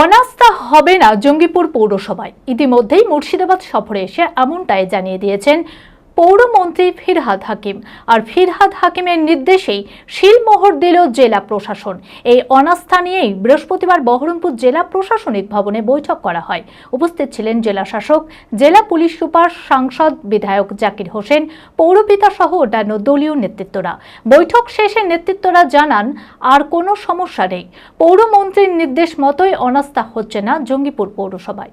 অনাস্থা হবে না জঙ্গিপুর পৌরসভায়। ইতিমধ্যেই মুর্শিদাবাদ সফরে এসে এমনটাই জানিয়ে দিয়েছেন পৌরমন্ত্রী ফিরহাদ হাকিম। আর ফিরহাদ হাকিমের নির্দেশেই শিলমোহর দিল জেলা প্রশাসন। এই অনাস্থা নিয়েই বৃহস্পতিবার বহরমপুর জেলা প্রশাসনিক ভবনে বৈঠক করা হয়। উপস্থিত ছিলেন জেলা শাসক, জেলা পুলিশ সুপার, সাংসদ বিধায়ক জাকির হোসেন, পৌরপিতা সহ অন্যান্য দলীয় নেতৃত্বরা। বৈঠক শেষে নেতৃত্বরা জানান, আর কোনো সমস্যা নেই। পৌরমন্ত্রীর নির্দেশ মতোই অনাস্থা হচ্ছে না জঙ্গিপুর পৌরসভায়।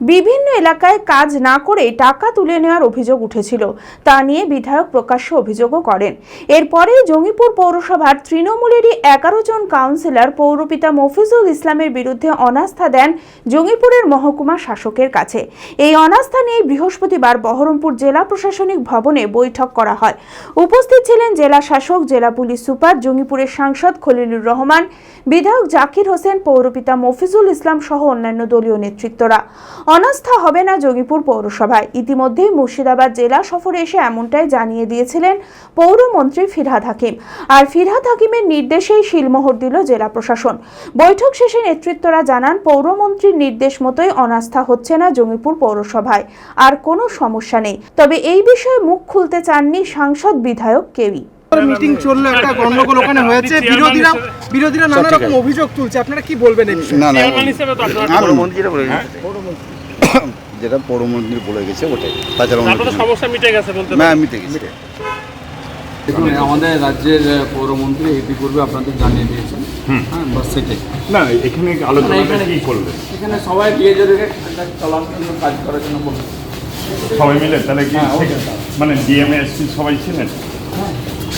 বিভিন্ন এলাকায় কাজ না করে টাকা তুলে নেওয়ার অভিযোগ উঠেছিল। তা নিয়ে বিধায়ক প্রকাশ্য অভিযোগও করেন। এরপরে জঙ্গিপুর পৌরসভার তৃণমূলেরই এগারো জন কাউন্সিলর পৌরপিতা মফিজুল ইসলামের বিরুদ্ধে অনাস্থা দেন জঙ্গিপুরের মহকুমা শাসকের কাছে। এই অনাস্থা নিয়ে বৃহস্পতিবার বহরমপুর জেলা প্রশাসনিক ভবনে বৈঠক করা হয়। উপস্থিত ছিলেন জেলা শাসক, জেলা পুলিশ সুপার, জঙ্গিপুরের সাংসদ খলিলুর রহমান, বিধায়ক জাকির হোসেন, পৌরপিতা মফিজুল ইসলাম সহ অন্যান্য দলীয় নেতৃত্বরা। অনাস্থা হবে না জঙ্গিপুর পৌরসভায়। ইতিমধ্যেই মুর্শিদাবাদ জেলা সফরে এসে এমনটাই জানিয়ে দিয়েছিলেন পৌরমন্ত্রী ফিরহাদ হাকিম। আর ফিরহাদ হাকিমের নির্দেশেই শিলমোহর দিল জেলা প্রশাসন। বৈঠক শেষে নেতৃত্বরা জানান পৌরমন্ত্রীর নির্দেশ মতোই অনাস্থা হচ্ছে না জঙ্গিপুর পৌরসভায়। আর কোনো সমস্যা নেই। তবে এই বিষয়ে মুখ খুলতে চাননি সাংসদ বিধায়ক কেউই। মিটিং চলল একটা গন্ডগোল ওখানে হয়েছে। বিরোধীরা বিরোধীরা নানা রকম অভিযোগ তুলছে। আপনারা কি বলবেন এই বিষয়ে? না না যেটা পৌরমন্ত্রী বলে গেছে ওটাই। তাছাড়া সমস্যা মিটে গেছে বলতে না আমি দেখেছি দেখুন আমাদের রাজ্যের পৌরমন্ত্রী ইতিপূর্বে আপনাদের জানিয়ে দিয়েছেন। হ্যাঁ বাস সেটাই। না এখানে আলোচনা মানে এখানে কি করবে? এখানে সবাই বিয়ে জোরে একটা চলার জন্য কাজ করার জন্য বলছে সবাই মিলে? তাহলে কি হ্যাঁ। মানে ডিএমএ এসপি সবাই ছিলেন?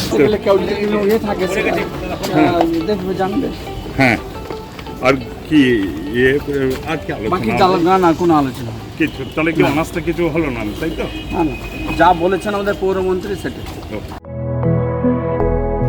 সেগুলো কেউ যদি ইয়ে থাকে সেটা আহ, দেখবে জানবে। হ্যাঁ। আর কি ইয়ে আর কি বাকি আলোচনা আর কোনো আলোচনা কিছু তাহলে কি অনার্সটা কিছু হলো না তাই তো? না না যা বলেছেন আমাদের পৌরমন্ত্রী সেটাই।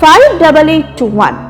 5821.